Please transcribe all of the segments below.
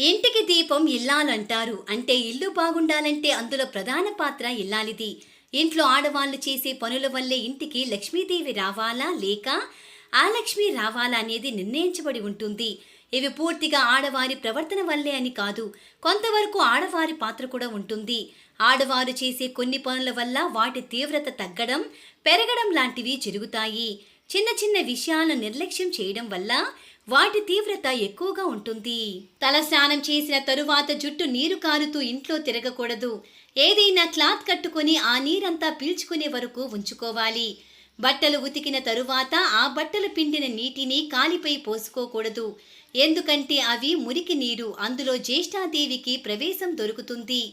ఇంటికి దీపం ఇల్లాలంటారు. అంటే ఇల్లు బాగుండాలంటే అందులో ప్రధాన పాత్ర ఇల్లాలిది. ఇంట్లో ఆడవాళ్ళు చేసే పనుల వల్లే ఇంటికి లక్ష్మీదేవి రావాలా లేక ఆ లక్ష్మి రావాలా అనేది నిర్ణయించబడి ఉంటుంది. ఇవి పూర్తిగా ఆడవారి ప్రవర్తన వల్లే అని కాదు కొంతవరకు ఆడవారి పాత్ర కూడా ఉంటుంది. ఆడవారు చేసే కొన్ని పనుల వల్ల వాటి తీవ్రత తగ్గడం పెరగడం లాంటివి జరుగుతాయి. చిన్న చిన్న విషయాలను నిర్లక్ష్యం చేయడం వల్ల వాటి తీవ్రత ఎక్కువగా ఉంటుంది. తల స్నానం చేసిన తరువాత జుట్టు నీరు కారుతూ ఇంట్లో తిరగకూడదు. ఏదైనా క్లాత్ కట్టుకొని ఆ నీరంతా పీల్చుకునే వరకు ఉంచుకోవాలి. బట్టలు ఉతికిన తరువాత ఆ బట్టలు పిండిన నీటిని కాలిపై పోసుకోకూడదు. ఎందుకంటే అవి మురికి నీరు అందులో జ్యేష్ఠాదేవికి ప్రవేశం దొరుకుతుంది.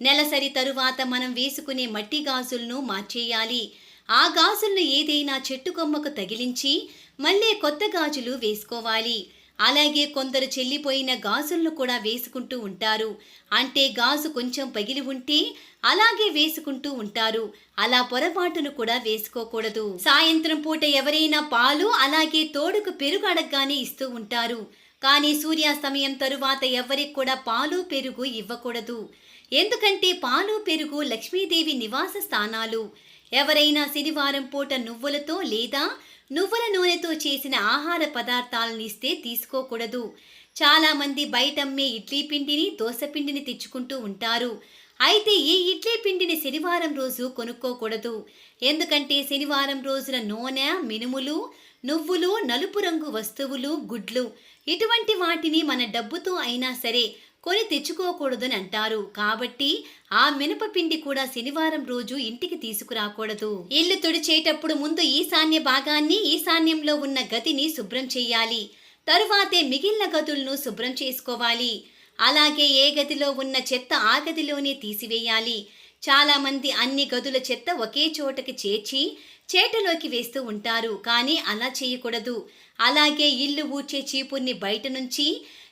నెలసరి తరువాత మనం వేసుకునే మట్టి గాజులను మార్చేయాలి. ఆ గాజులను ఏదైనా చెట్టు కొమ్మకు తగిలించి మళ్ళీ కొత్త గాజులు వేసుకోవాలి. అలాగే కొందరు చెల్లిపోయిన గాజులను కూడా వేసుకుంటూ ఉంటారు. అంటే గాజు కొంచెం పగిలి ఉంటే అలాగే వేసుకుంటూ ఉంటారు. అలా పొరపాటును కూడా వేసుకోకూడదు. సాయంత్రం పూట ఎవరైనా పాలు అలాగే తోడుకు పెరుగు అడగగానే ఇస్తూ ఉంటారు. కానీ సూర్యాస్తమయం తరువాత ఎవరికి కూడా పాలు పెరుగు ఇవ్వకూడదు. ఎందుకంటే పాలు పెరుగు లక్ష్మీదేవి నివాస స్థానాలు. ఎవరైనా శనివారం పూట నువ్వులతో లేదా నువ్వుల నూనెతో చేసిన ఆహార పదార్థాలను ఇస్తే తీసుకోకూడదు. చాలామంది బయటమ్మే ఇడ్లీ పిండిని దోశ పిండిని తెచ్చుకుంటూ ఉంటారు. అయితే ఈ ఇడ్లీ పిండిని శనివారం రోజు కొనుక్కోకూడదు. ఎందుకంటే శనివారం రోజున నూనె మినుములు నువ్వులు నలుపు రంగు వస్తువులు గుడ్లు ఇటువంటి వాటిని మన డబ్బుతో అయినా సరే కొని తెచ్చుకోకూడదని అంటారు. కాబట్టి ఆ మినపపిండి కూడా శనివారం రోజు ఇంటికి తీసుకురాకూడదు. ఇల్లు తుడిచేటప్పుడు ముందు ఈశాన్య భాగాన్ని ఈశాన్యంలో ఉన్న గదిని శుభ్రం చేయాలి. తరువాతే మిగిలిన గదులను శుభ్రం చేసుకోవాలి. అలాగే ఏ గదిలో ఉన్న చెత్త ఆ గదిలోనే తీసివేయాలి. చాలామంది అన్ని గదుల చెత్త ఒకే చోటకి చేర్చి చేటలోకి వేస్తూ ఉంటారు. కానీ అలా చేయకూడదు. అలాగే ఇల్లు ఊడ్చే చీపుర్ని బయట నుంచి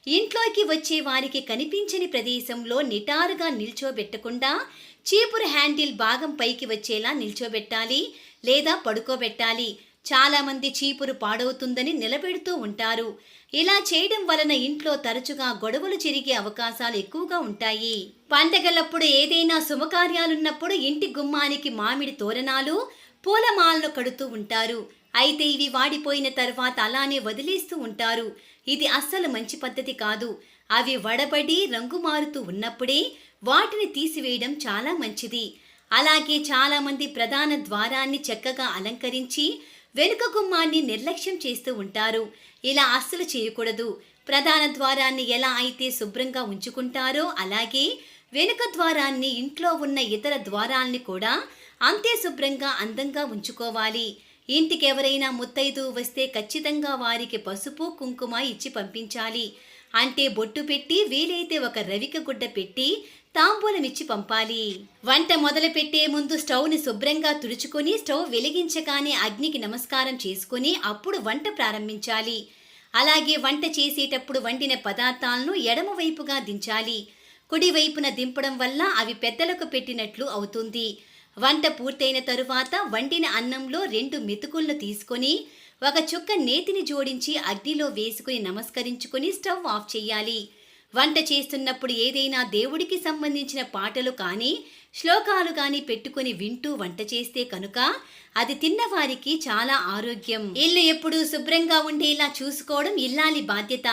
ఇంట్లోకి వచ్చే వారికి కనిపించని ప్రదేశంలో నిటారుగా నిల్చోబెట్టకుండా చీపురు హ్యాండిల్ భాగం పైకి వచ్చేలా నిల్చోబెట్టాలి లేదా పడుకోబెట్టాలి. చాలామంది చీపురు పాడవుతుందని నిలబెడుతూ ఉంటారు. ఇలా చేయడం వలన ఇంట్లో తరచుగా గొడవలు జరిగే అవకాశాలు ఎక్కువగా ఉంటాయి. పండగలప్పుడు ఏదైనా శుభకార్యాలున్నప్పుడు ఇంటి గుమ్మానికి మామిడి తోరణాలు పూలమాలను కడుతూ ఉంటారు. అయితే ఇవి వాడిపోయిన తర్వాత అలానే వదిలేస్తూ ఉంటారు. ఇది అస్సలు మంచి పద్ధతి కాదు. అవి వడబడి రంగు మారుతూ ఉన్నప్పుడే వాటిని తీసివేయడం చాలా మంచిది. అలాగే చాలామంది ప్రధాన ద్వారాన్ని చక్కగా అలంకరించి వెనుక గుమ్మాన్ని నిర్లక్ష్యం చేస్తూ ఉంటారు. ఇలా అస్సలు చేయకూడదు. ప్రధాన ద్వారాన్ని ఎలా అయితే శుభ్రంగా ఉంచుకుంటారో అలాగే వెనుక ద్వారాన్ని ఇంట్లో ఉన్న ఇతర ద్వారాల్ని కూడా అంతే శుభ్రంగా అందంగా ఉంచుకోవాలి. ఇంటికి ఎవరైనా ముత్తైదు వస్తే ఖచ్చితంగా వారికి పసుపు కుంకుమ ఇచ్చి పంపించాలి. అంటే బొట్టు పెట్టి వీలైతే ఒక రవిక గుడ్డ పెట్టి తాంబూలం ఇచ్చి పంపాలి. వంట మొదలు పెట్టే ముందు స్టవ్ని శుభ్రంగా తుడుచుకొని స్టవ్ వెలిగించగానే అగ్నికి నమస్కారం చేసుకొని అప్పుడు వంట ప్రారంభించాలి. అలాగే వంట చేసేటప్పుడు వండిన పదార్థాలను ఎడమవైపుగా దించాలి. కుడివైపున దింపడం వల్ల అవి పెద్దలకు పెట్టినట్లు అవుతుంది. వంట పూర్తయిన తరువాత వండిన అన్నంలో రెండు మెతుకులను తీసుకొని ఒక చుక్క నేతిని జోడించి అగ్నిలో వేసుకుని నమస్కరించుకొని స్టవ్ ఆఫ్ చేయాలి. వంట చేస్తున్నప్పుడు ఏదైనా దేవుడికి సంబంధించిన పాటలు కానీ శ్లోకాలు కానీ పెట్టుకొని వింటూ వంట చేస్తే కనుక అది తిన్నవారికి చాలా ఆరోగ్యం. ఇల్లు ఎప్పుడూ శుభ్రంగా ఉండేలా చూసుకోవడం ఇల్లాలి బాధ్యత.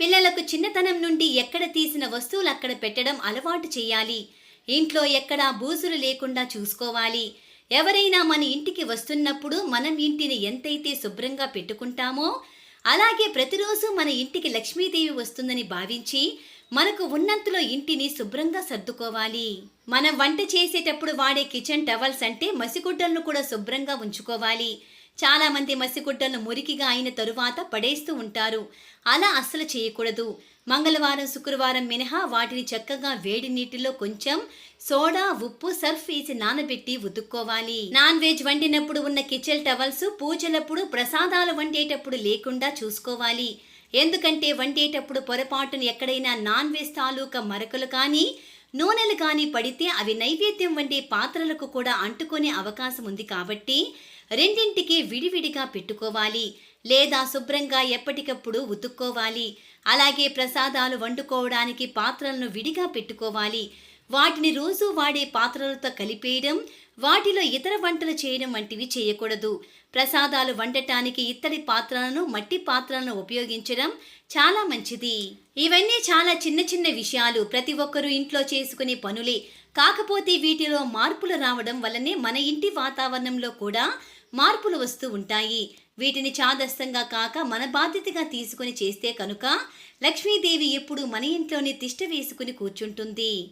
పిల్లలకు చిన్నతనం నుండి ఎక్కడ తీసిన వస్తువులు అక్కడ పెట్టడం అలవాటు చేయాలి. ఇంట్లో ఎక్కడా బూజులు లేకుండా చూసుకోవాలి. ఎవరైనా మన ఇంటికి వస్తున్నప్పుడు మనం ఇంటిని ఎంతైతే శుభ్రంగా పెట్టుకుంటామో అలాగే ప్రతిరోజు మన ఇంటికి లక్ష్మీదేవి వస్తుందని భావించి మనకు ఉన్నంతలో ఇంటిని శుభ్రంగా సర్దుకోవాలి. మనం వంట చేసేటప్పుడు వాడే కిచెన్ టవల్స్ అంటే మసిగుడ్డలను కూడా శుభ్రంగా ఉంచుకోవాలి. చాలామంది మసిగుడ్డలను మురికిగా అయిన తరువాత పడేస్తూ ఉంటారు. అలా అస్సలు చేయకూడదు. మంగళవారం శుక్రవారం మినహా వాటిని చక్కగా వేడి నీటిలో కొంచెం సోడా ఉప్పు సర్ఫ్ వేసి నానబెట్టి ఉతుక్కోవాలి. నాన్ వెజ్ వండినప్పుడు ఉన్న కిచెన్ టవల్స్ పూజలప్పుడు ప్రసాదాలు వండేటప్పుడు లేకుండా చూసుకోవాలి. ఎందుకంటే వండేటప్పుడు పొరపాటును ఎక్కడైనా నాన్ వెజ్ తాలూకా మరకలు కానీ నూనెలు కానీ పడితే అవి నైవేద్యం వండే పాత్రలకు కూడా అంటుకునే అవకాశం ఉంది కాబట్టి రెండింటికి విడివిడిగా పెట్టుకోవాలి. లేదా శుభ్రంగా ఎప్పటికప్పుడు ఉతుక్కోవాలి. అలాగే ప్రసాదాలు వండుకోవడానికి పాత్రలను విడిగా పెట్టుకోవాలి. వాటిని రోజు వాడే పాత్రలతో కలిపేయడం వాటిలో ఇతర వంటలు చేయడం వంటివి చేయకూడదు. ప్రసాదాలు వండటానికి ఇత్తడి పాత్రలను మట్టి పాత్రలను ఉపయోగించడం చాలా మంచిది. ఇవన్నీ చాలా చిన్న చిన్న విషయాలు. ప్రతి ఒక్కరూ ఇంట్లో చేసుకునే పనులే. కాకపోతే వీటిలో మార్పులు రావడం వల్లనే మన ఇంటి వాతావరణంలో కూడా మార్పులు వస్తూ ఉంటాయి. వీటిని చాదస్తంగా కాక మన బాధ్యతగా తీసుకుని చేస్తే కనుక లక్ష్మీదేవి ఎప్పుడు మన ఇంట్లోనే తిష్ట వేసుకుని కూర్చుంటుంది.